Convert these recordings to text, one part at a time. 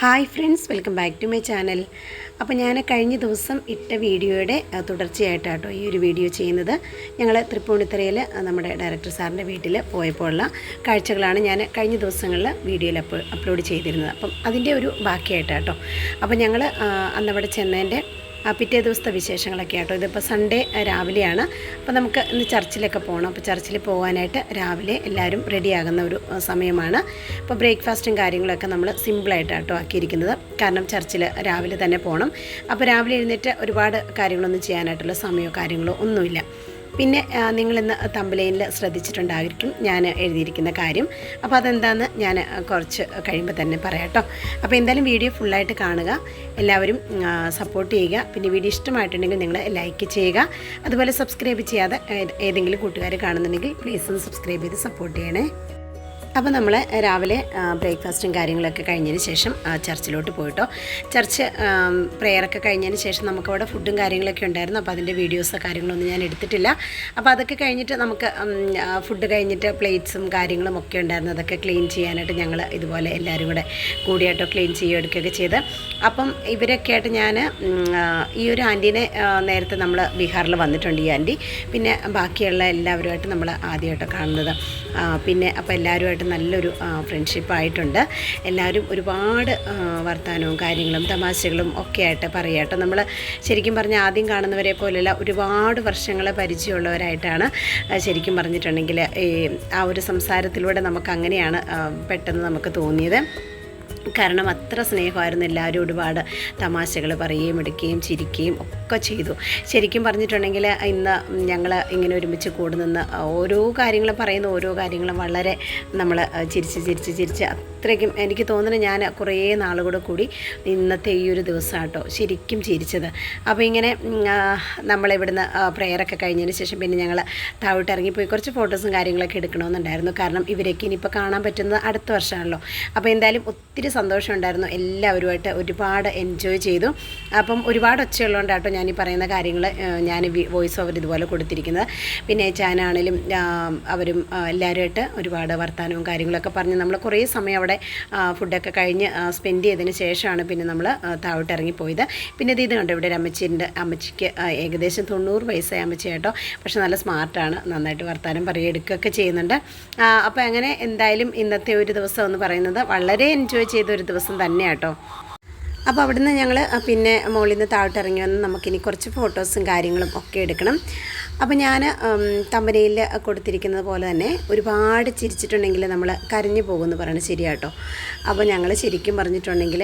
Hi friends welcome back to my channel. അപ്പോൾ ഞാൻ കഴിഞ്ഞ ദിവസം ഇട്ട വീഡിയോയുടെ തുടർച്ചയായിട്ടാട്ടോ ഈ ഒരു വീഡിയോ ചെയ്യുന്നത്. ഞങ്ങൾ തൃപ്പൂണിത്തറയിൽ നമ്മുടെ ഡയറക്ടർ സാറിന്റെ വീട്ടിൽ പോയപ്പോഴുള്ള കാഴ്ചകളാണ് ഞാൻ കഴിഞ്ഞ ദിവസങ്ങളിൽ വീഡിയോയിൽ അപ്ലോഡ് ചെയ്തിരുന്നത്. അപ്പം അതിന്റെ ഒരു ബാക്കിയായിട്ടാട്ടോ. അപ്പോൾ ഞങ്ങൾ അന്നവിടെ ചെന്നതിന്റെ പിറ്റേ ദിവസത്തെ വിശേഷങ്ങളൊക്കെ ആട്ടോ ഇതിപ്പോൾ സൺഡേ രാവിലെയാണ്. അപ്പോൾ നമുക്ക് ഇന്ന് ചർച്ചിലൊക്കെ പോകണം അപ്പോൾ ചർച്ചിൽ പോകാനായിട്ട് രാവിലെ എല്ലാവരും റെഡിയാകുന്ന ഒരു സമയമാണ്. അപ്പോൾ ബ്രേക്ക്ഫാസ്റ്റും കാര്യങ്ങളൊക്കെ നമ്മൾ സിമ്പിളായിട്ട് ആട്ടോ ആക്കിയിരിക്കുന്നത്. കാരണം ചർച്ചിൽ രാവിലെ തന്നെ പോകണം അപ്പോൾ രാവിലെ എഴുന്നേറ്റ് ഒരുപാട് കാര്യങ്ങളൊന്നും ചെയ്യാനായിട്ടുള്ള സമയമോ കാര്യങ്ങളോ ഒന്നുമില്ല. പിന്നെ നിങ്ങളിന്ന് തമ്പലൈനിൽ ശ്രദ്ധിച്ചിട്ടുണ്ടായിരിക്കും ഞാൻ എഴുതിയിരിക്കുന്ന കാര്യം. അപ്പോൾ അതെന്താണെന്ന് ഞാൻ കുറച്ച് കഴിയുമ്പോൾ തന്നെ പറയാം കേട്ടോ അപ്പോൾ എന്തായാലും വീഡിയോ ഫുള്ളായിട്ട് കാണുക. എല്ലാവരും സപ്പോർട്ട് ചെയ്യുക. പിന്നെ വീഡിയോ ഇഷ്ടമായിട്ടുണ്ടെങ്കിൽ നിങ്ങൾ ലൈക്ക് ചെയ്യുക. അതുപോലെ സബ്സ്ക്രൈബ് ചെയ്യാതെ ഏതെങ്കിലും കൂട്ടുകാർ കാണുന്നുണ്ടെങ്കിൽ പ്ലീസ് ഒന്ന് സബ്സ്ക്രൈബ് ചെയ്ത് സപ്പോർട്ട് ചെയ്യണേ. അപ്പോൾ നമ്മൾ രാവിലെ ബ്രേക്ക്ഫാസ്റ്റും കാര്യങ്ങളൊക്കെ കഴിഞ്ഞതിന് ശേഷം ചർച്ചിലോട്ട് പോയിട്ടോ. ചർച്ച് പ്രെയറൊക്കെ കഴിഞ്ഞതിന് ശേഷം നമുക്കവിടെ ഫുഡും കാര്യങ്ങളൊക്കെ ഉണ്ടായിരുന്നു. അപ്പോൾ അതിന്റെ വീഡിയോസോ കാര്യങ്ങളൊന്നും ഞാൻ എടുത്തിട്ടില്ല. അപ്പോൾ അതൊക്കെ കഴിഞ്ഞിട്ട് നമുക്ക് ഫുഡ് കഴിഞ്ഞിട്ട് പ്ലേറ്റ്സും കാര്യങ്ങളും ഒക്കെ ഉണ്ടായിരുന്നു. അതൊക്കെ ക്ലീൻ ചെയ്യാനായിട്ട് ഞങ്ങൾ ഇതുപോലെ എല്ലാവരും കൂടെ കൂടിയായിട്ടോ ക്ലീൻ ചെയ്യുകയോ എടുക്കുകയൊക്കെ ചെയ്ത്. അപ്പം ഇവരൊക്കെ ആയിട്ട് ഞാൻ ഈ ഒരു ആന്റീനെ നേരത്തെ നമ്മൾ ബീഹാറിൽ വന്നിട്ടുണ്ട് ഈ ആന്റി പിന്നെ ബാക്കിയുള്ള എല്ലാവരുമായിട്ട് നമ്മൾ ആദ്യമായിട്ട് കാണുന്നത്. പിന്നെ അപ്പോൾ എല്ലാവരുമായിട്ട് നല്ലൊരു ഫ്രണ്ട്ഷിപ്പായിട്ടുണ്ട് എല്ലാവരും ഒരുപാട് വർത്തമാനവും കാര്യങ്ങളും തമാശകളും ഒക്കെ ആയിട്ട് പറയാട്ടോ നമ്മൾ ശരിക്കും പറഞ്ഞാൽ ആദ്യം കാണുന്നവരെ പോലെയല്ല ഒരുപാട് വർഷങ്ങളെ പരിചയമുള്ളവരായിട്ടാണ് ശരിക്കും പറഞ്ഞിട്ടുണ്ടെങ്കിൽ ഈ ആ ഒരു സംസാരത്തിലൂടെ നമുക്ക് അങ്ങനെയാണ് പെട്ടെന്ന് നമുക്ക് തോന്നിയത്. കാരണം അത്ര സ്നേഹമായിരുന്നു എല്ലാവരും ഒരുപാട് തമാശകൾ പറയുകയും എടുക്കുകയും ചിരിക്കുകയും ഒക്കെ ചെയ്തു. ശരിക്കും പറഞ്ഞിട്ടുണ്ടെങ്കിൽ ഇന്ന് ഞങ്ങൾ ഇങ്ങനെ ഒരുമിച്ച് കൂടി നിന്ന് ഓരോ കാര്യങ്ങളും പറയുന്ന ഓരോ കാര്യങ്ങളും വളരെ നമ്മൾ ചിരിച്ച് ചിരിച്ച് ചിരിച്ച് അത്രയ്ക്കും എനിക്ക് തോന്നുന്നു ഞാൻ കുറേ നാളുകൂടെ കൂടി ഇന്നത്തെ ഈ ഒരു ദിവസമാട്ടോ ശരിക്കും ചിരിച്ചത്. അപ്പോൾ ഇങ്ങനെ നമ്മളിവിടുന്ന് പ്രെയറൊക്കെ കഴിഞ്ഞതിന് ശേഷം പിന്നെ ഞങ്ങൾ താഴോട്ട് ഇറങ്ങിപ്പോയി കുറച്ച് ഫോട്ടോസും കാര്യങ്ങളൊക്കെ എടുക്കണമെന്നുണ്ടായിരുന്നു. കാരണം ഇവരൊക്കെ ഇനിയിപ്പോൾ കാണാൻ പറ്റുന്നത് അടുത്ത വർഷമാണല്ലോ. അപ്പോൾ എന്തായാലും ഒത്തിരി സന്തോഷമുണ്ടായിരുന്നു. എല്ലാവരുമായിട്ട് ഒരുപാട് എൻജോയ് ചെയ്തു. അപ്പം ഒരുപാട് ഒച്ചയുള്ളതുകൊണ്ടാട്ടോ ഞാൻ ഈ പറയുന്ന കാര്യങ്ങൾ ഞാൻ വോയിസ് ഓവർ ഇതുപോലെ കൊടുത്തിരിക്കുന്നത്. പിന്നെ ചാനാണേലും അവരും എല്ലാവരുമായിട്ട് ഒരുപാട് വർത്തമാനവും കാര്യങ്ങളൊക്കെ പറഞ്ഞ് നമ്മൾ കുറേ സമയം ആ, ഫുഡൊക്കെ കഴിഞ്ഞ് സ്പെൻഡ് ചെയ്തതിന് ശേഷമാണ് പിന്നെ നമ്മൾ താഴോട്ട് ഇറങ്ങിപ്പോയത്. പിന്നെ ഇത് ഇത് കണ്ടോ ഇവിടെ ഒരു അമ്മച്ചിന്റെ അമ്മച്ചിക്ക് ഏകദേശം തൊണ്ണൂറ് വയസ്സായ അമ്മച്ചി കേട്ടോ. പക്ഷെ നല്ല സ്മാർട്ടാണ് നന്നായിട്ട് വർത്താനം പറയുക എടുക്കുകയൊക്കെ ചെയ്യുന്നുണ്ട്. അപ്പോൾ അങ്ങനെ എന്തായാലും ഇന്നത്തെ ഒരു ദിവസം എന്ന് പറയുന്നത് വളരെ എൻജോയ് ചെയ്ത ഒരു ദിവസം തന്നെയാട്ടോ അപ്പോൾ അവിടുന്ന് ഞങ്ങൾ പിന്നെ മുകളിൽ നിന്ന് താഴോട്ട് ഇറങ്ങി വന്ന് നമുക്കിനി കുറച്ച് ഫോട്ടോസും കാര്യങ്ങളും ഒക്കെ എടുക്കണം. അപ്പോൾ ഞാൻ കമ്പനിയിൽ കൊടുത്തിരിക്കുന്നത് പോലെ തന്നെ ഒരുപാട് ചിരിച്ചിട്ടുണ്ടെങ്കിൽ നമ്മൾ കരഞ്ഞു പോകുമെന്ന് പറയണത് ശരിയാട്ടോ. അപ്പോൾ ഞങ്ങൾ ശരിക്കും പറഞ്ഞിട്ടുണ്ടെങ്കിൽ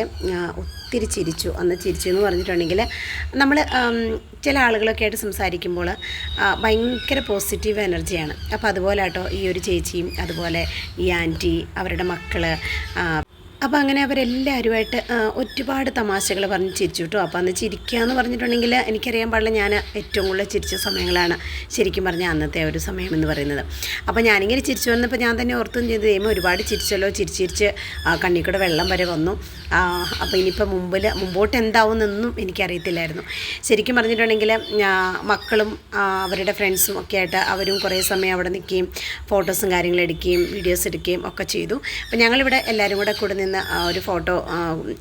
ഒത്തിരി ചിരിച്ചു. അന്ന് ചിരിച്ചു എന്ന് പറഞ്ഞിട്ടുണ്ടെങ്കിൽ നമ്മൾ ചില ആളുകളൊക്കെ ആയിട്ട് സംസാരിക്കുമ്പോൾ ഭയങ്കര പോസിറ്റീവ് എനർജിയാണ്. അപ്പോൾ അതുപോലെ കേട്ടോ ഈ ഒരു ചേച്ചിയും അതുപോലെ ഈ ആന്റി അവരുടെ മക്കൾ അപ്പോൾ അങ്ങനെ അവരെല്ലാവരുമായിട്ട് ഒരുപാട് തമാശകൾ പറഞ്ഞ് ചിരിച്ചു കേട്ടോ. അപ്പോൾ അന്ന് ചിരിക്കുക എന്ന് പറഞ്ഞിട്ടുണ്ടെങ്കിൽ എനിക്കറിയാൻ പാടില്ല ഞാൻ ഏറ്റവും കൂടുതൽ ചിരിച്ച സമയങ്ങളാണ് ശരിക്കും പറഞ്ഞാൽ അന്നത്തെ ഒരു സമയം എന്ന് പറയുന്നത്. അപ്പോൾ ഞാനിങ്ങനെ ചിരിച്ചു വന്നപ്പോൾ ഞാൻ തന്നെ ഓർത്തും ചെയ്ത് കഴിയുമ്പോൾ ഒരുപാട് ചിരിച്ചല്ലോ ചിരിച്ച് ചിരിച്ച് ആ, കണ്ണിൽ വെള്ളം വരെ വന്നു. അപ്പോൾ ഇനിയിപ്പോൾ മുമ്പിൽ മുമ്പോട്ട് എന്താവുമെന്നൊന്നും എനിക്കറിയത്തില്ലായിരുന്നു. ശരിക്കും പറഞ്ഞിട്ടുണ്ടെങ്കിൽ മക്കളും അവരുടെ ഫ്രണ്ട്സും ഒക്കെ ആയിട്ട് അവരും കുറേ സമയം അവിടെ നിൽക്കുകയും ഫോട്ടോസും കാര്യങ്ങളും എടുക്കുകയും വീഡിയോസ് എടുക്കുകയും ഒക്കെ ചെയ്തു. അപ്പോൾ ഞങ്ങളിവിടെ എല്ലാവരും കൂടെ കൂടെ നിന്ന് ആ, ഒരു ഫോട്ടോ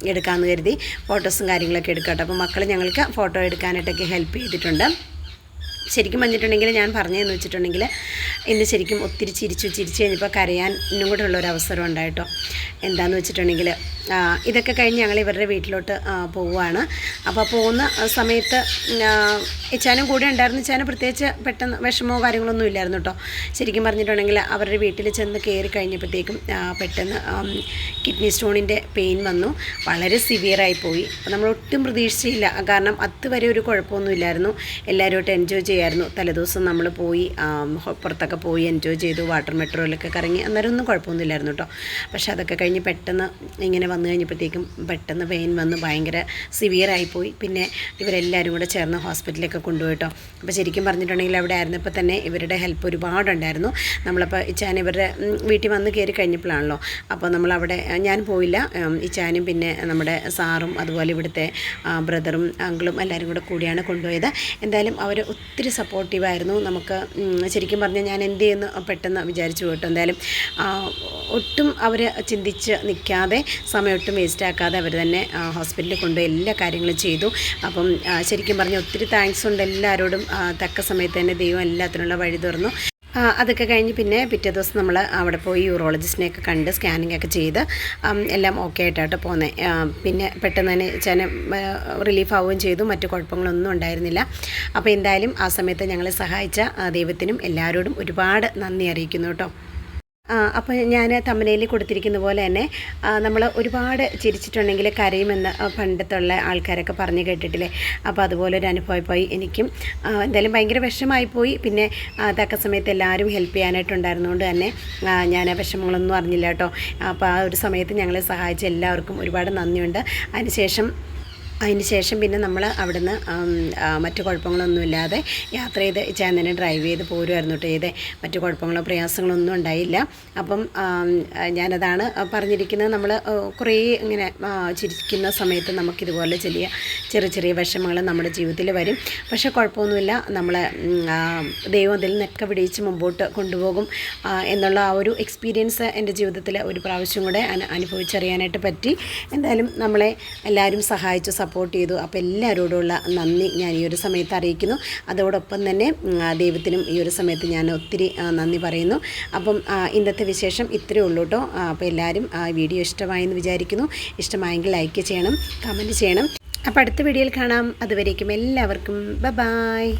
എടുക്കാമെന്ന് കരുതി. ഫോട്ടോസും കാര്യങ്ങളൊക്കെ എടുക്കട്ടെ. അപ്പോൾ മക്കൾ ഞങ്ങൾക്ക് ഫോട്ടോ എടുക്കാനായിട്ടൊക്കെ ഹെൽപ്പ് ചെയ്തിട്ടുണ്ട്. ശരിക്കും വന്നിട്ടുണ്ടെങ്കിൽ ഞാൻ പറഞ്ഞതെന്ന് വെച്ചിട്ടുണ്ടെങ്കിൽ ഇന്ന് ശരിക്കും ഒത്തിരി ചിരിച്ചു ചിരിച്ചു കഴിഞ്ഞപ്പോൾ കരയാൻ ഇന്നും കൂടെ ഉള്ളൊരു അവസരം ഉണ്ടായിട്ടോ. എന്താണെന്ന് വെച്ചിട്ടുണ്ടെങ്കിൽ ഇതൊക്കെ കഴിഞ്ഞ് ഞങ്ങൾ ഇവരുടെ വീട്ടിലോട്ട് പോവുകയാണ്. അപ്പോൾ പോകുന്ന സമയത്ത് ഇച്ചാനും കൂടെ ഉണ്ടായിരുന്നു. ഇച്ചാനും പ്രത്യേകിച്ച് പെട്ടെന്ന് വിഷമമോ കാര്യങ്ങളൊന്നും ഇല്ലായിരുന്നു കേട്ടോ. ശരിക്കും പറഞ്ഞിട്ടുണ്ടെങ്കിൽ അവരുടെ വീട്ടിൽ ചെന്ന് കയറി കഴിഞ്ഞപ്പോഴത്തേക്കും പെട്ടെന്ന് കിഡ്നി സ്റ്റോണിന്റെ പെയിൻ വന്നു. വളരെ സിവിയറായി പോയി. നമ്മൾ ഒട്ടും പ്രതീക്ഷിച്ചില്ല. കാരണം അതുവരെ ഒരു കുഴപ്പമൊന്നുമില്ലായിരുന്നു എല്ലാവരുമായിട്ട് എൻജോയ് ചെയ്യായിരുന്നു. തലേദിവസം നമ്മൾ പോയി പുറത്തൊക്കെ പോയി എൻജോയ് ചെയ്തു വാട്ടർ മെട്രോയിലൊക്കെ കറങ്ങി. അന്നേരം ഒന്നും കുഴപ്പമൊന്നുമില്ലായിരുന്നു കേട്ടോ. പക്ഷെ അതൊക്കെ കഴിഞ്ഞ് പെട്ടെന്ന് ഇങ്ങനെ വന്നു കഴിഞ്ഞപ്പോഴത്തേക്കും പെട്ടെന്ന് പെയിൻ വന്ന് ഭയങ്കര സിവിയറായിപ്പോയി പിന്നെ ഇവരെല്ലാവരും കൂടെ ചേർന്ന് ഹോസ്പിറ്റലിലൊക്കെ കൊണ്ടുപോയി കേട്ടോ. അപ്പോൾ ശരിക്കും പറഞ്ഞിട്ടുണ്ടെങ്കിൽ അവിടെ ആയിരുന്നപ്പോൾ തന്നെ ഇവരുടെ ഹെൽപ്പ് ഒരുപാടുണ്ടായിരുന്നു. നമ്മളപ്പോൾ ഇച്ചാൻ ഇവരുടെ വീട്ടിൽ വന്ന് കയറി കഴിഞ്ഞപ്പോഴാണല്ലോ. അപ്പോൾ നമ്മളവിടെ ഞാൻ പോയില്ല. ഇച്ചാനും പിന്നെ നമ്മുടെ സാറും അതുപോലെ ഇവിടുത്തെ ബ്രദറും അങ്കിളും എല്ലാവരും കൂടെ കൂടിയാണ് കൊണ്ടുപോയത്. എന്തായാലും അവർ ഒത്തിരി ഒത്തിരി സപ്പോർട്ടീവായിരുന്നു നമുക്ക് ശരിക്കും പറഞ്ഞാൽ ഞാൻ എന്ത് ചെയ്യുന്നു പെട്ടെന്ന് വിചാരിച്ചു പോയിട്ട് എന്തായാലും ഒട്ടും അവർ ചിന്തിച്ച് നിൽക്കാതെ സമയം ഒട്ടും വേസ്റ്റ് ആക്കാതെ അവർ തന്നെ ഹോസ്പിറ്റലിൽ കൊണ്ടുപോയി എല്ലാ കാര്യങ്ങളും ചെയ്തു. അപ്പം ശരിക്കും പറഞ്ഞാൽ ഒത്തിരി താങ്ക്സ് ഉണ്ട് എല്ലാവരോടും. തക്ക സമയത്ത് തന്നെ ദൈവം എല്ലാത്തിനുള്ള വഴി തുറന്നു. അതൊക്കെ കഴിഞ്ഞ് പിന്നെ പിറ്റേ ദിവസം നമ്മൾ അവിടെ പോയി യൂറോളജിസ്റ്റിനെയൊക്കെ കണ്ട് സ്കാനിങ് ഒക്കെ ചെയ്ത് എല്ലാം ഓക്കെ ആയിട്ടാണ് പോന്നെ. പിന്നെ പെട്ടെന്ന് തന്നെ ചേന റിലീഫ് ആവുകയും ചെയ്തു. മറ്റു കുഴപ്പങ്ങളൊന്നും ഉണ്ടായിരുന്നില്ല. അപ്പോൾ എന്തായാലും ആ സമയത്ത് ഞങ്ങളെ സഹായിച്ച ദൈവത്തിനും എല്ലാവരോടും ഒരുപാട് നന്ദി അറിയിക്കുന്നു കേട്ടോ. അപ്പോൾ ഞാൻ തമ്മനയിൽ കൊടുത്തിരിക്കുന്ന പോലെ തന്നെ നമ്മൾ ഒരുപാട് ചിരിച്ചിട്ടുണ്ടെങ്കിൽ കരയുമെന്ന് പണ്ടത്തുള്ള ആൾക്കാരൊക്കെ പറഞ്ഞു കേട്ടിട്ടില്ലേ? അപ്പോൾ അതുപോലെ ഒരു അനുഭവമായി എനിക്കും എന്തായാലും ഭയങ്കര വിഷമായി പോയി. പിന്നെ തക്ക സമയത്ത് എല്ലാവരും ഹെൽപ്പ് ചെയ്യാനായിട്ടുണ്ടായിരുന്നതുകൊണ്ട് തന്നെ ഞാൻ വിഷമങ്ങളൊന്നും അറിഞ്ഞില്ല കേട്ടോ. അപ്പോൾ ആ ഒരു സമയത്ത് ഞങ്ങളെ സഹായിച്ച എല്ലാവർക്കും ഒരുപാട് നന്ദിയുണ്ട്. അതിനുശേഷം അതിന് ശേഷം പിന്നെ നമ്മൾ അവിടുന്ന് മറ്റു കുഴപ്പങ്ങളൊന്നുമില്ലാതെ യാത്ര ചെയ്ത് ചേന്നനെ ഡ്രൈവ് ചെയ്ത് പോരുമായിരുന്നു കേട്ടോ ചെയ്തേ മറ്റു കുഴപ്പങ്ങളോ പ്രയാസങ്ങളോ ഒന്നും ഉണ്ടായില്ല. അപ്പം ഞാനതാണ് പറഞ്ഞിരിക്കുന്നത് നമ്മൾ കുറേ ഇങ്ങനെ ചിരിക്കുന്ന സമയത്ത് നമുക്കിതുപോലെ ചെറിയ ചെറിയ ചെറിയ വിഷമങ്ങൾ നമ്മുടെ ജീവിതത്തിൽ വരും. പക്ഷേ കുഴപ്പമൊന്നുമില്ല. നമ്മളെ ദൈവം അതിൽ നിന്നൊക്കെ വിടിയിച്ച് മുമ്പോട്ട് കൊണ്ടുപോകും. എന്നുള്ള ആ ഒരു എക്സ്പീരിയൻസ് എന്റെ ജീവിതത്തിൽ ഒരു പ്രാവശ്യം കൂടെ അനുഭവിച്ചറിയാനായിട്ട് പറ്റി. എന്തായാലും നമ്മളെ എല്ലാവരും സഹായിച്ചു സപ്പോർട്ട് ചെയ്തു. അപ്പോൾ എല്ലാവരോടുമുള്ള നന്ദി ഞാൻ ഈ ഒരു സമയത്ത് അറിയിക്കുന്നു. അതോടൊപ്പം തന്നെ ദൈവത്തിനും ഈ ഒരു സമയത്ത് ഞാൻ ഒത്തിരി നന്ദി പറയുന്നു. അപ്പം ഇന്നത്തെ വിശേഷം ഇത്രയേ ഉള്ളൂ കേട്ടോ അപ്പോൾ എല്ലാവരും വീഡിയോ ഇഷ്ടമായെന്ന് വിചാരിക്കുന്നു. ഇഷ്ടമായെങ്കിൽ ലൈക്ക് ചെയ്യണം കമന്റ് ചെയ്യണം. അപ്പോൾ അടുത്ത വീഡിയോയിൽ കാണാം. അതുവരേക്കും എല്ലാവർക്കും ബ ബായ്